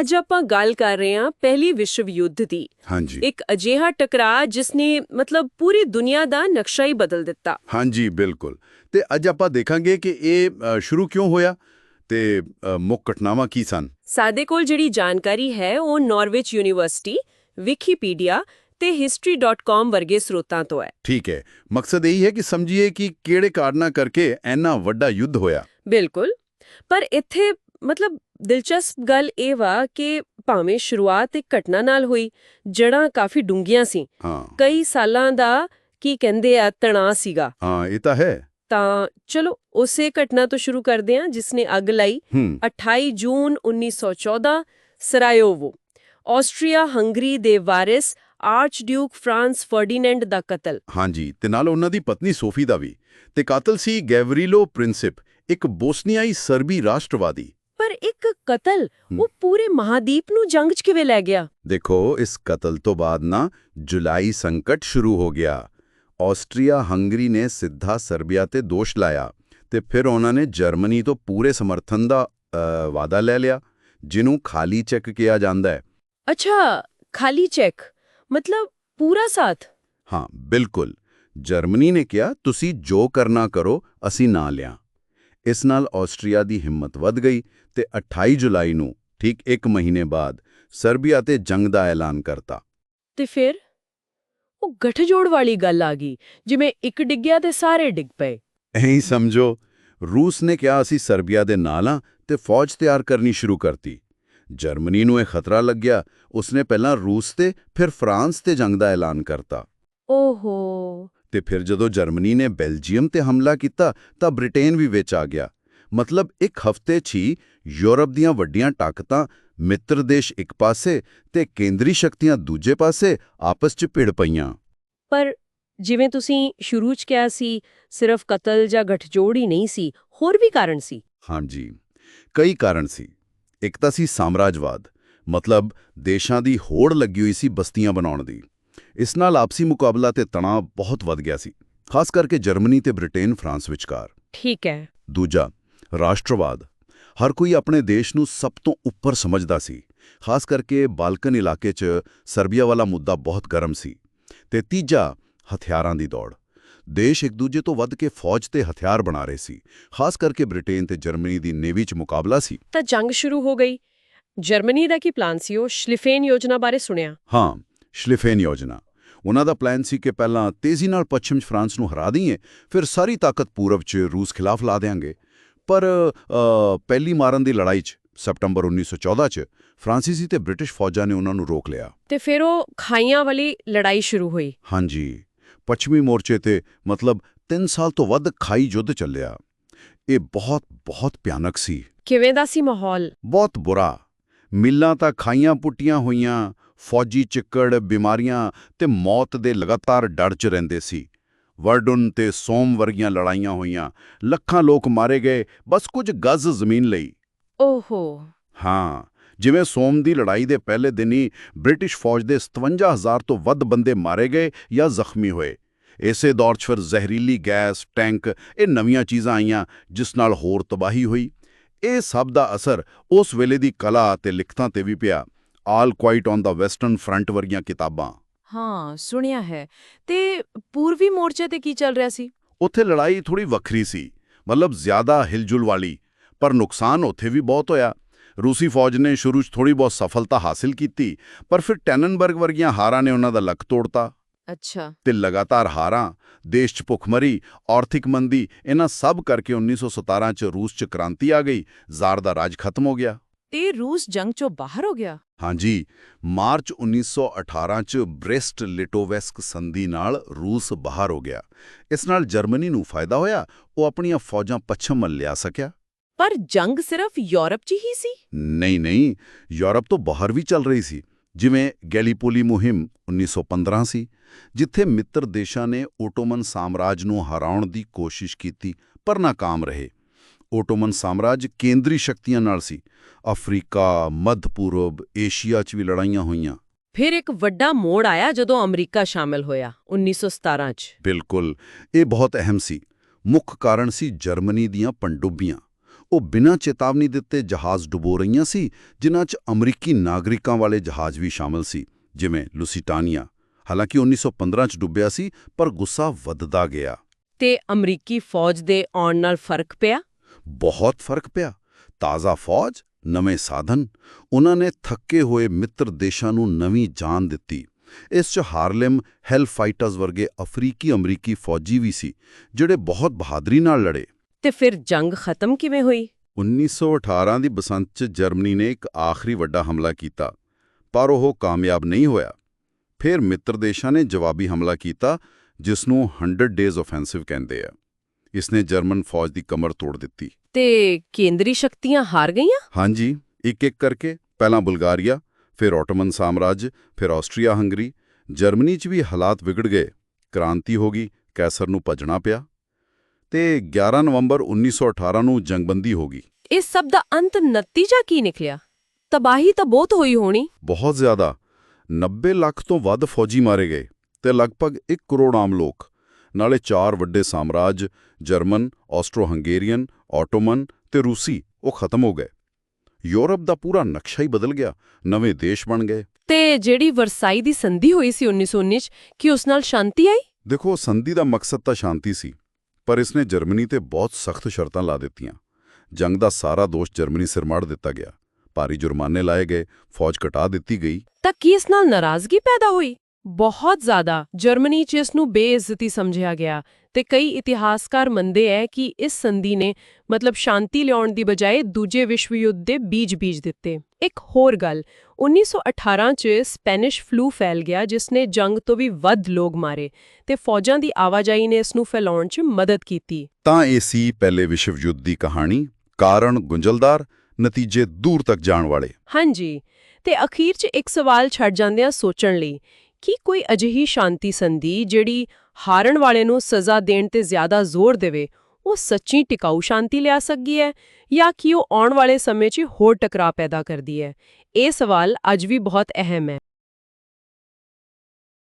ਅੱਜ ਆਪਾਂ ਗੱਲ ਕਰ ਰਹੇ ਹਾਂ ਪਹਿਲੀ ਵਿਸ਼ਵ ਯੁੱਧ ਦੀ। ਹਾਂਜੀ। ਇੱਕ ਅਜਿਹਾ ਟਕਰਾਅ ਜਿਸ ਨੇ ਮਤਲਬ ਪੂਰੀ ਦੁਨੀਆ ਦਾ ਨਕਸ਼ਾ ਹੀ ਬਦਲ ਦਿੱਤਾ। ਹਾਂਜੀ ਬਿਲਕੁਲ। ਤੇ ਅੱਜ ਆਪਾਂ ਦੇਖਾਂਗੇ ਕਿ ਇਹ ਸ਼ੁਰੂ ਕਿਉਂ ਹੋਇਆ ਤੇ ਮੁੱਖ ਘਟਨਾਵਾਂ ਕੀ ਸਨ? ਸਾਡੇ ਕੋਲ ਜਿਹੜੀ ਜਾਣਕਾਰੀ ਹੈ ਉਹ ਨਾਰਵਿਚ ਯੂਨੀਵਰਸਿਟੀ ਵਿਕੀਪੀਡੀਆ ਤੇ history.com ਵਰਗੇ ਸਰੋਤਾਂ ਤੋਂ ਹੈ। ਠੀਕ ਹੈ। ਮਕਸਦ ਇਹ ਹੈ ਕਿ ਸਮਝੀਏ ਕਿ ਕਿਹੜੇ ਕਾਰਨਾਂ ਕਰਕੇ ਇੰਨਾ ਵੱਡਾ ਯੁੱਧ ਹੋਇਆ। ਬਿਲਕੁਲ। ਪਰ ਇੱਥੇ ਮਤਲਬ ਦਿਲਚਸਪ ਗੱਲ ਇਹ ਵਾ ਕਿ ਭਾਵੇਂ ਸ਼ੁਰੂਆਤ ਇੱਕ ਘਟਨਾ ਨਾਲ ਹੋਈ ਜੜਾਂ ਕਾਫੀ ਡੂੰਘੀਆਂ ਸੀ। ਹਾਂ। ਕਈ ਸਾਲਾਂ ਦਾ ਕੀ ਕਹਿੰਦੇ ਆ ਤਣਾਅ ਸੀਗਾ। ਹਾਂ ਇਹ ਤਾਂ ਹੈ। ਤਾਂ ਚਲੋ ਉਸੇ ਘਟਨਾ ਤੋਂ ਸ਼ੁਰੂ ਕਰਦੇ ਹਾਂ ਜਿਸ ਨੇ ਅੱਗ ਲਾਈ। ਹੂੰ। 28 ਜੂਨ 1914 ਸਰਾਇਓਵੋ। ਆਸਟਰੀਆ ਹੰਗਰੀ ਦੇ ਵਾਰਿਸ ਆਰਚ ਡਿਊਕ ਫ੍ਰਾਂਸ ਫਰਡੀਨੈਂਡ ਦਾ ਕਤਲ। ਹਾਂਜੀ ਤੇ ਨਾਲ ਉਹਨਾਂ ਦੀ ਪਤਨੀ ਸੋਫੀ ਦਾ ਵੀ। ਤੇ ਕਾਤਲ ਸੀ ਗੈਵਰੀਲੋ ਪ੍ਰਿੰਸਿਪ ਇੱਕ ਬੋਸਨੀਆਈ ਸਰਬੀ ਰਾਸ਼ਟਰਵਾਦੀ। ਪਰ ਇੱਕ ਕਤਲ ਉਹ ਪੂਰੇ ਮਹਾਦੀਪ ਨੂੰ ਜੰਗ 'ਚ ਕਿਵੇਂ ਲੈ ਗਿਆ? ਦੇਖੋ ਇਸ ਕਤਲ ਤੋਂ ਬਾਅਦ ਨਾ ਜੁਲਾਈ ਸੰਕਟ ਸ਼ੁਰੂ ਹੋ ਗਿਆ। ਆਸਟਰੀਆ ਹੰਗਰੀ ਨੇ ਸਿੱਧਾ ਸਰਬੀਆ ਤੇ ਦੋਸ਼ ਲਾਇਆ ਤੇ ਫਿਰ ਉਹਨਾਂ ਨੇ ਜਰਮਨੀ ਤੋਂ ਪੂਰੇ ਸਮਰਥਨ ਦਾ ਵਾਅਦਾ ਲੈ ਲਿਆ ਜਿਹਨੂੰ ਖਾਲੀ ਚੈੱਕ ਕਿਹਾ ਜਾਂਦਾ ਹੈ। ਅੱਛਾ ਖਾਲੀ ਚੈੱਕ ਮਤਲਬ ਪੂਰਾ ਸਾਥ? ਹਾਂ ਬਿਲਕੁਲ। ਜਰਮਨੀ ਨੇ ਕਿਹਾ ਤੁਸੀਂ ਜੋ ਕਰਨਾ ਕਰੋ ਅਸੀਂ ਨਾ ਲਿਆ। ਇਸ ਨਾਲ ਆਸਟਰੀਆ ਦੀ ਹਿੰਮਤ ਵੱਧ ਗਈ ਤੇ 28 ਜੁਲਾਈ ਨੂੰ ਠੀਕ ਇੱਕ ਮਹੀਨੇ ਬਾਅਦ ਸਰਬੀਆ ਤੇ ਜੰਗ ਦਾ ਐਲਾਨ ਕਰਤਾ। ਤੇ ਫਿਰ? ਉਹ ਗੱਠਜੋੜ ਵਾਲੀ ਗੱਲ ਆ ਗਈ ਜਿਵੇਂ ਇੱਕ ਡਿੱਗਿਆ ਤੇ ਸਾਰੇ ਡਿੱਗ ਪਏ। ਐਂ ਸਮਝੋ ਰੂਸ ਨੇ ਕਿਹਾ ਅਸੀਂ ਸਰਬੀਆ ਦੇ ਨਾਲ ਹਾਂ ਤੇ ਫੌਜ ਤਿਆਰ ਕਰਨੀ ਸ਼ੁਰੂ ਕਰਤੀ। ਜਰਮਨੀ ਨੂੰ ਇਹ ਖਤਰਾ ਲੱਗਿਆ ਉਸਨੇ ਪਹਿਲਾਂ ਰੂਸ ਤੇ ਫਿਰ ਫਰਾਂਸ ਤੇ ਜੰਗ ਦਾ ਐਲਾਨ ਕਰਤਾ। ਓਹੋ ਤੇ ਫਿਰ ਜਦੋਂ ਜਰਮਨੀ ਨੇ ਬੈਲਜੀਅਮ ਤੇ ਹਮਲਾ ਕੀਤਾ ਤਾਂ ਬ੍ਰਿਟੇਨ ਵੀ ਵਿੱਚ ਆ ਗਿਆ। ਮਤਲਬ ਇੱਕ ਹਫ਼ਤੇ 'ਚ ਹੀ ਯੂਰਪ ਦੀਆਂ ਵੱਡੀਆਂ ਤਾਕਤਾਂ ਮਿੱਤਰ ਦੇਸ਼ ਇੱਕ ਪਾਸੇ ਤੇ ਕੇਂਦਰੀ ਸ਼ਕਤੀਆਂ ਦੂਜੇ ਪਾਸੇ ਆਪਸ 'ਚ ਭਿੜ ਪਈਆਂ। ਪਰ ਜਿਵੇਂ ਤੁਸੀਂ ਸ਼ੁਰੂ 'ਚ ਕਿਹਾ ਸੀ ਸਿਰਫ ਕਤਲ ਜਾਂ ਗੱਠਜੋੜ ਹੀ ਨਹੀਂ ਸੀ ਹੋਰ ਵੀ ਕਾਰਨ ਸੀ? ਹਾਂਜੀ ਕਈ ਕਾਰਨ ਸੀ। ਇੱਕ ਤਾਂ ਸੀ ਸਾਮਰਾਜਵਾਦ ਮਤਲਬ ਦੇਸ਼ਾਂ ਦੀ ਹੋੜ ਲੱਗੀ ਹੋਈ ਸੀ ਬਸਤੀਆਂ ਬਣਾਉਣ ਦੀ। ਇਸ ਨਾਲ ਆਪਸੀ ਮੁਕਾਬਲਾ ਤੇ ਤਣਾਅ ਬਹੁਤ ਵੱਧ ਗਿਆ ਸੀ ਖਾਸ ਕਰਕੇ ਜਰਮਨੀ ਤੇ ਬ੍ਰਿਟੇਨ ਫਰਾਂਸ ਵਿਚਕਾਰ। ਠੀਕ ਹੈ। ਦੂਜਾ ਰਾਸ਼ਟਰਵਾਦ। ਹਰ ਕੋਈ ਆਪਣੇ ਦੇਸ਼ ਨੂੰ ਸਭ ਤੋਂ ਉੱਪਰ ਸਮਝਦਾ ਸੀ ਖਾਸ ਕਰਕੇ ਬਾਲਕਨ ਇਲਾਕੇ 'ਚ ਸਰਬੀਆ ਵਾਲਾ ਮੁੱਦਾ ਬਹੁਤ ਗਰਮ ਸੀ। ਤੇ ਤੀਜਾ ਹਥਿਆਰਾਂ ਦੀ ਦੌੜ। ਦੇਸ਼ ਇੱਕ ਦੂਜੇ ਤੋਂ ਵੱਧ ਕੇ ਫੌਜ ਤੇ ਹਥਿਆਰ ਬਣਾ ਰਹੇ ਸੀ ਖਾਸ ਕਰਕੇ ਬ੍ਰਿਟੇਨ ਤੇ ਜਰਮਨੀ ਦੀ ਨੇਵੀ 'ਚ ਮੁਕਾਬਲਾ ਸੀ। ਤਾਂ ਜੰਗ ਸ਼ੁਰੂ ਹੋ ਗਈ। ਜਰਮਨੀ ਦਾ ਕੀ ਪਲਾਨ ਸੀ ਉਹ? ਸ਼ਲਿਫੇਨ ਯੋਜਨਾ ਬਾਰੇ ਸੁਣਿਆ। ਹਾਂ ਸ਼ਲਿਫੇਨ ਯੋਜਨਾ। ਉਹਨਾਂ ਦਾ ਪਲਾਨ ਸੀ ਕਿ ਪਹਿਲਾਂ ਤੇਜ਼ੀ ਨਾਲ ਪੱਛਮ 'ਚ ਫਰਾਂਸ ਨੂੰ ਹਰਾ ਦਈਏ ਫਿਰ ਸਾਰੀ ਤਾਕਤ ਪੂਰਬ 'ਚ ਰੂਸ ਖਿਲਾਫ ਲਾ ਦੇਾਂਗੇ ਪਰ ਪਹਿਲੀ ਮਾਰਨ ਦੀ ਲੜਾਈ 'ਚ ਸਪਟੰਬਰ 1914 'ਚ ਫਰਾਂਸੀਸੀ ਤੇ ਬ੍ਰਿਟਿਸ਼ ਫੌਜਾਂ ਨੇ ਉਹਨਾਂ ਨੂੰ ਰੋਕ ਲਿਆ। ਤੇ ਫਿਰ ਉਹ ਖਾਈਆਂ ਵਾਲੀ ਲੜਾਈ ਸ਼ੁਰੂ ਹੋਈ। ਹਾਂਜੀ। ਪੱਛਮੀ ਮੋਰਚੇ ਤੇ ਮਤਲਬ 3 ਸਾਲ ਤੋਂ ਵੱਧ ਖਾਈ ਯੁੱਧ ਚੱਲਿਆ। ਇਹ ਬਹੁਤ ਬਹੁਤ ਭਿਆਨਕ ਸੀ। ਕਿਵੇਂ ਦਾ ਸੀ ਮਾਹੌਲ? ਬਹੁਤ ਬੁਰਾ। ਮਿੱਲਾਂ ਤਾਂ ਖਾਈਆਂ ਪੁੱਟੀਆਂ ਹੋਈਆਂ ਫੌਜੀ ਚਿੱਕੜ ਬਿਮਾਰੀਆਂ ਤੇ ਮੌਤ ਦੇ ਲਗਾਤਾਰ ਡਰ 'ਚ ਰਹਿੰਦੇ ਸੀ। ਵਰਡਨ ਤੇ ਸੋਮ ਵਰਗੀਆਂ ਲੜਾਈਆਂ ਹੋਈਆਂ। ਲੱਖਾਂ ਲੋਕ ਮਾਰੇ ਗਏ ਬਸ ਕੁਝ ਗਜ਼ ਜ਼ਮੀਨ ਲਈ। ਓਹੋ। ਹਾਂ ਜਿਵੇਂ ਸੋਮ ਦੀ ਲੜਾਈ ਦੇ ਪਹਿਲੇ ਦਿਨ ਹੀ ਬ੍ਰਿਟਿਸ਼ ਫੌਜ ਦੇ 57000 ਤੋਂ ਵੱਧ ਬੰਦੇ ਮਾਰੇ ਗਏ ਜਾਂ ਜ਼ਖਮੀ ਹੋਏ। ਇਸੇ ਦੌਰ 'ਚ ਫਿਰ ਜ਼ਹਿਰੀਲੀ ਗੈਸ ਟੈਂਕ ਇਹ ਨਵੀਆਂ ਚੀਜ਼ਾਂ ਆਈਆਂ ਜਿਸ ਨਾਲ ਹੋਰ ਤਬਾਹੀ ਹੋਈ। ਇਹ ਸਭ ਦਾ ਅਸਰ ਉਸ ਵੇਲੇ ਦੀ ਕਲਾ ਤੇ ਲਿਖਤਾਂ ਤੇ ਵੀ ਪਿਆ। All quiet on the western front ਵਰਗੀਆਂ ਕਿਤਾਬਾਂ। ਹਾਂ ਸੁਣਿਆ ਹੈ। ਤੇ ਪੂਰਬੀ ਮੋਰਚੇ ਤੇ ਕੀ ਚੱਲ ਰਿਹਾ ਸੀ? ਉੱਥੇ ਲੜਾਈ ਥੋੜੀ ਵੱਖਰੀ ਸੀ। ਮਤਲਬ ਜ਼ਿਆਦਾ ਹਿਲਜੁਲ ਵਾਲੀ। ਪਰ ਨੁਕਸਾਨ ਉੱਥੇ ਵੀ ਬਹੁਤ ਹੋਇਆ। ਰੂਸੀ ਫੌਜ ਨੇ ਸ਼ੁਰੂ 'ਚ ਥੋੜੀ ਬਹੁਤ ਸਫਲਤਾ ਹਾਸਿਲ ਕੀਤੀ ਪਰ ਫਿਰ ਟੈਨਨਬਰਗ ਵਰਗੀਆਂ ਹਾਰਾਂ ਨੇ ਉਹਨਾਂ ਦਾ ਲੱਕ ਤੋੜਤਾ। ਅੱਛਾ। ਤੇ ਲਗਾਤਾਰ ਹਾਰਾਂ ਦੇਸ਼ 'ਚ ਭੁੱਖਮਰੀ ਆਰਥਿਕ ਮੰਦੀ ਇਹਨਾਂ ਸਭ ਕਰਕੇ 1917 'ਚ ਰੂਸ 'ਚ ਕ੍ਰਾਂਤੀ ਆ ਗਈ। ਜ਼ਾਰ ਦਾ ਰਾਜ ਖਤਮ ਹੋ ਗਿਆ। ਤੇ ਰੂਸ ਜੰਗ ਚੋਂ ਬਾਹਰ ਹੋ ਗਿਆ। ਹਾਂਜੀ ਮਾਰਚ 1918 'ਚ ਬ੍ਰੈਸਟ ਲਿਟੋਵੈਸਕ ਸੰਧੀ ਨਾਲ ਰੂਸ ਬਾਹਰ ਹੋ ਗਿਆ। ਇਸ ਨਾਲ ਜਰਮਨੀ ਨੂੰ ਫਾਇਦਾ ਹੋਇਆ ਉਹ ਆਪਣੀਆਂ ਫੌਜਾਂ ਪੱਛਮ ਵੱਲ ਲਿਆ ਸਕਿਆ। ਪਰ ਜੰਗ ਸਿਰਫ ਯੂਰਪ 'ਚ ਹੀ ਸੀ? ਨਹੀਂ ਨਹੀਂ ਯੂਰਪ ਤੋਂ ਬਾਹਰ ਵੀ ਚੱਲ ਰਹੀ ਸੀ ਜਿਵੇਂ ਗੈਲੀਪੋਲੀ ਮੁਹਿੰਮ 1915 ਸੀ ਜਿੱਥੇ ਮਿੱਤਰ ਦੇਸ਼ਾਂ ਨੇ ਓਟੋਮਨ ਸਾਮਰਾਜ ਨੂੰ ਹਰਾਉਣ ਦੀ ਕੋਸ਼ਿਸ਼ ਕੀਤੀ ਪਰ ਨਾਕਾਮ ਰਹੇ। ਓਟੋਮਨ ਸਾਮਰਾਜ ਕੇਂਦਰੀ ਸ਼ਕਤੀਆਂ ਨਾਲ ਸੀ। ਅਫਰੀਕਾ ਮੱਧ ਪੂਰਬ ਏਸ਼ੀਆ 'ਚ ਵੀ ਲੜਾਈਆਂ ਹੋਈਆਂ। ਫਿਰ ਇੱਕ ਵੱਡਾ ਮੋੜ ਆਇਆ ਜਦੋਂ ਅਮਰੀਕਾ ਸ਼ਾਮਿਲ ਹੋਇਆ 1917 'ਚ। ਬਿਲਕੁਲ ਇਹ ਬਹੁਤ ਅਹਿਮ ਸੀ। ਮੁੱਖ ਕਾਰਨ ਸੀ ਜਰਮਨੀ ਦੀਆਂ ਪਣਡੁੱਬੀਆਂ ਉਹ ਬਿਨਾਂ ਚੇਤਾਵਨੀ ਦਿੱਤੇ ਜਹਾਜ਼ ਡੁਬੋ ਰਹੀਆਂ ਸੀ ਜਿਨ੍ਹਾਂ 'ਚ ਅਮਰੀਕੀ ਨਾਗਰਿਕਾਂ ਵਾਲੇ ਜਹਾਜ਼ ਵੀ ਸ਼ਾਮਲ ਸੀ ਜਿਵੇਂ ਲੁਸੀਟਾਨੀਆ। ਹਾਲਾਂਕਿ 1915 'ਚ ਡੁੱਬਿਆ ਸੀ ਪਰ ਗੁੱਸਾ ਵੱਧਦਾ ਗਿਆ। ਤੇ ਅਮਰੀਕੀ ਫੌਜ ਦੇ ਆਉਣ ਨਾਲ ਫ਼ਰਕ ਪਿਆ? ਬਹੁਤ ਫ਼ਰਕ ਪਿਆ। ਤਾਜ਼ਾ ਫੌਜ ਨਵੇਂ ਸਾਧਨ ਉਹਨਾਂ ਨੇ ਥੱਕੇ ਹੋਏ ਮਿੱਤਰ ਦੇਸ਼ਾਂ ਨੂੰ ਨਵੀਂ ਜਾਨ ਦਿੱਤੀ। ਇਸ 'ਚ ਹਾਰਲੇਮ ਹੈਲ ਫਾਈਟਰਸ ਵਰਗੇ ਅਫਰੀਕੀ ਅਮਰੀਕੀ ਫੌਜੀ ਵੀ ਸੀ ਜਿਹੜੇ ਬਹੁਤ ਬਹਾਦਰੀ ਨਾਲ ਲੜੇ। ਤੇ ਫਿਰ ਜੰਗ ਖਤਮ ਕਿਵੇਂ ਹੋਈ? 1918 ਦੀ ਬਸੰਤ 'ਚ ਜਰਮਨੀ ਨੇ ਇੱਕ ਆਖਰੀ ਵੱਡਾ ਹਮਲਾ ਕੀਤਾ ਪਰ ਉਹ ਕਾਮਯਾਬ ਨਹੀਂ ਹੋਇਆ। ਫਿਰ ਮਿੱਤਰ ਦੇਸ਼ਾਂ ਨੇ ਜਵਾਬੀ ਹਮਲਾ ਕੀਤਾ ਜਿਸ ਨੂੰ 100 ਡੇਜ਼ ਆਫੈਂਸਿਵ ਕਹਿੰਦੇ ਆ। ਇਸ ਨੇ ਜਰਮਨ ਫੌਜ ਦੀ ਕਮਰ ਤੋੜ ਦਿੱਤੀ। ਤੇ ਕੇਂਦਰੀ ਸ਼ਕਤੀਆਂ ਹਾਰ ਗਈਆਂ? ਹਾਂਜੀ ਇੱਕ ਇੱਕ ਕਰਕੇ। ਪਹਿਲਾਂ ਬੁਲਗਾਰੀਆ ਫਿਰ ਆਟੋਮਨ ਸਾਮਰਾਜ ਫਿਰ ਆਸਟਰੀਆ ਹੰਗਰੀ ਜਰਮਨੀ 'ਚ ਵੀ ਹਾਲਾਤ ਵਿਗੜ ਗਏ। ਕ੍ਰਾਂਤੀ ਹੋ ਗਈ ਕੈਸਰ ਨੂੰ ਭੱਜਣਾ ਪਿਆ। ਤੇ 11 ਨਵੰਬਰ 1918 ਨੂੰ ਜੰਗਬੰਦੀ ਹੋ ਗਈ। ਇਸ ਸਭ ਦਾ ਅੰਤ ਨਤੀਜਾ ਕੀ ਨਿਕਲਿਆ? ਤਬਾਹੀ ਤਾਂ ਬਹੁਤ ਹੋਈ ਹੋਣੀ। ਬਹੁਤ ਜ਼ਿਆਦਾ। 90 ਲੱਖ ਤੋਂ ਵੱਧ ਫੌਜੀ ਮਾਰੇ ਗਏ ਤੇ ਲਗਭਗ 1 ਕਰੋੜ ਆਮ ਲੋਕ। ਨਾਲੇ ਚਾਰ ਵੱਡੇ ਸਾਮਰਾਜ ਜਰਮਨ ਆਸਟਰੋ-ਹੰਗੇਰੀਅਨ ਆਟੋਮਨ ਤੇ ਰੂਸੀ ਉਹ ਖਤਮ ਹੋ ਗਏ। ਯੂਰਪ ਦਾ ਪੂਰਾ ਨਕਸ਼ਾ ਹੀ ਬਦਲ ਗਿਆ ਨਵੇਂ ਦੇਸ਼ ਬਣ ਗਏ। ਤੇ ਜਿਹੜੀ ਵਰਸਾਈ ਦੀ ਸੰਧੀ ਹੋਈ ਸੀ 1919 ਚ ਕੀ ਉਸ ਨਾਲ ਸ਼ਾਂਤੀ ਆਈ? ਦੇਖੋ ਸੰਧੀ ਦਾ ਮਕਸਦ ਤਾਂ ਸ਼ਾਂਤੀ ਸੀ ਪਰ ਇਸਨੇ ਜਰਮਨੀ ਤੇ ਬਹੁਤ ਸਖਤ ਸ਼ਰਤਾਂ ਲਾ ਦਿੱਤੀਆਂ। ਜੰਗ ਦਾ ਸਾਰਾ ਦੋਸ਼ ਜਰਮਨੀ ਸਿਰ ਮਾਰ ਦਿੱਤਾ ਗਿਆ। ਭਾਰੀ ਜੁਰਮਾਨੇ ਲਾਏ ਗਏ ਫੌਜ ਕਟਾ ਦਿੱਤੀ ਗਈ। ਤਾਂ ਕੀ ਇਸ ਨਾਲ ਨਾਰਾਜ਼ਗੀ ਪੈਦਾ ਹੋਈ? ਬਹੁਤ ਜ਼ਿਆਦਾ ਜਰਮਨੀ 'ਚ ਇਸ ਨੂੰ ਬੇਇੱਜ਼ਤੀ ਸਮਝਿਆ ਗਿਆ ਤੇ ਕਈ ਇਤਿਹਾਸਕਾਰ ਮੰਨਦੇ ਐ ਕਿ ਇਸ ਸੰਧੀ ਨੇ ਮਤਲਬ ਸ਼ਾਂਤੀ ਲਿਆਉਣ ਦੀ ਬਜਾਏ ਦੂਜੇ ਵਿਸ਼ਵ ਯੁੱਧ ਦੇ ਬੀਜ ਬੀਜ ਦਿੱਤੇ। ਇੱਕ ਹੋਰ ਗੱਲ 1918 'ਚ ਸਪੈਨਿਸ਼ ਫਲੂ ਫੈਲ ਗਿਆ ਜਿਸ ਨੇ ਜੰਗ ਤੋਂ ਵੀ ਵੱਧ ਲੋਕ ਮਾਰੇ ਤੇ ਫੌਜਾਂ ਦੀ ਆਵਾਜਾਈ ਨੇ ਇਸ ਨੂੰ ਫੈਲਾਉਣ 'ਚ ਮਦਦ ਕੀਤੀ। ਤਾਂ ਇਹ ਸੀ ਪਹਿਲੇ ਵਿਸ਼ਵ ਯੁੱਧ ਦੀ ਕਹਾਣੀ ਕਾਰਨ ਗੁੰਝਲਦਾਰ ਨਤੀਜੇ ਦੂਰ ਤੱਕ ਜਾਣ ਵਾਲੇ। ਹਾਂਜੀ ਤੇ ਅਖੀਰ 'ਚ ਇੱਕ ਸਵਾਲ ਛੱਡ ਜਾਂਦਿਆਂ ਸੋਚਣ ਲਈ ਕੀ ਕੋਈ ਅਜਿਹੀ ਸ਼ਾਂਤੀ ਸੰਧੀ ਜਿਹੜੀ ਹਾਰਨ ਵਾਲੇ ਨੂੰ ਸਜ਼ਾ ਦੇਣ ਤੇ ਜ਼ਿਆਦਾ ਜ਼ੋਰ ਦੇਵੇ, ਉਹ ਸੱਚੀ ਟਿਕਾਊ ਸ਼ਾਂਤੀ ਲਿਆ ਸਕਦੀ ਹੈ ਜਾਂ ਕਿ ਉਹ ਆਉਣ ਵਾਲੇ ਸਮੇਂ 'ਚ ਹੋਰ ਟਕਰਾਅ ਪੈਦਾ ਕਰਦੀ ਹੈ? ਇਹ ਸਵਾਲ ਅੱਜ ਵੀ ਬਹੁਤ ਅਹਿਮ ਹੈ।